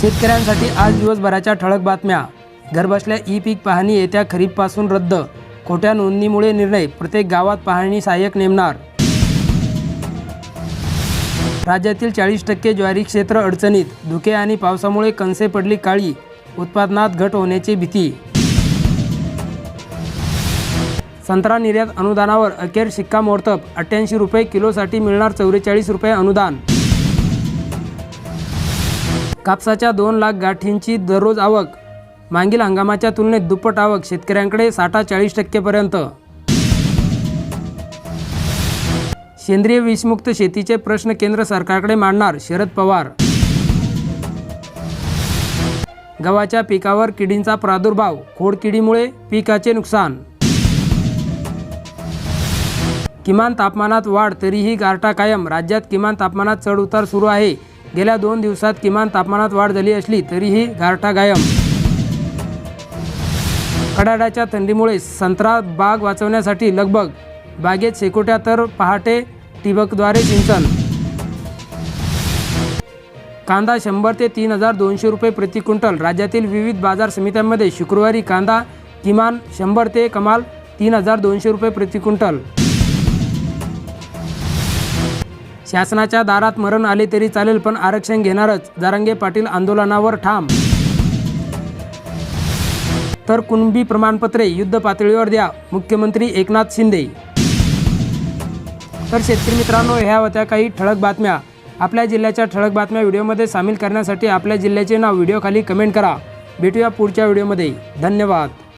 शेतकऱ्यांसाठी आज दिवसभराच्या ठळक बातम्या. घरबसल्या ई पीक पाहणी येत्या खरीपपासून रद्द. खोट्या नोंदणीमुळे निर्णय प्रत्येक गावात पाहणी सहाय्यक नेमणार. राज्यातील चाळीस टक्के ज्वारी क्षेत्र अडचणीत. धुके आणि पावसामुळे कणसे पडली काळी. उत्पादनात घट होण्याची भीती. संत्रा निर्यात अनुदानावर अखेर शिक्कामोर्तब. अठ्ठ्याऐंशी रुपये किलोसाठी मिळणार चौवेचाळीस रुपये अनुदान. कापसाच्या दोन लाख गाठींची दररोज आवक मागील हंगामाच्या तुलनेत दुप्पट आवक शेतकऱ्यांकडे साठा चाळीस टक्केपर्यंत. सेंद्रिय विषमुक्त शेतीचे प्रश्न केंद्र सरकारकडे मांडणार शरद पवार. गव्हाच्या पिकावर किडींचा प्रादुर्भाव खोडकिडीमुळे पिकाचे नुकसान. किमान तापमानात वाढ तरीही गारठा कायम राज्यात किमान तापमानात चढ उतार सुरू आहे. गेल्या दोन दिवसात किमान तापमानात वाढ झाली असली तरीही गारठा गायम. कडाड्याच्या थंडीमुळे संत्रा बाग वाचवण्यासाठी लगबग बागेत शेकोट्या तर पहाटे ठिबकद्वारे सिंचन कांदा शंभर ते तीन हजार दोनशे रुपये प्रति क्विंटल. राज्यातील विविध बाजार समित्यांमध्ये शुक्रवारी कांदा किमान शंभर ते कमाल तीन हजार दोनशे रुपये प्रति क्विंटल. शासनाच्या दारात मरण आले तरी चालेल पण आरक्षण घेणारच. जारंगे पाटील आंदोलनावर ठाम. तर कुणबी प्रमाणपत्रे युद्ध पातळीवर द्या. मुख्यमंत्री एकनाथ शिंदे. तर शेतकरी मित्रांनो ह्या होत्या काही ठळक बातम्या. आपल्या जिल्ह्याच्या ठळक बातम्या व्हिडिओमध्ये सामील करण्यासाठी आपल्या जिल्ह्याचे नाव व्हिडिओखाली कमेंट करा. भेटूया पुढच्या व्हिडिओमध्ये. धन्यवाद.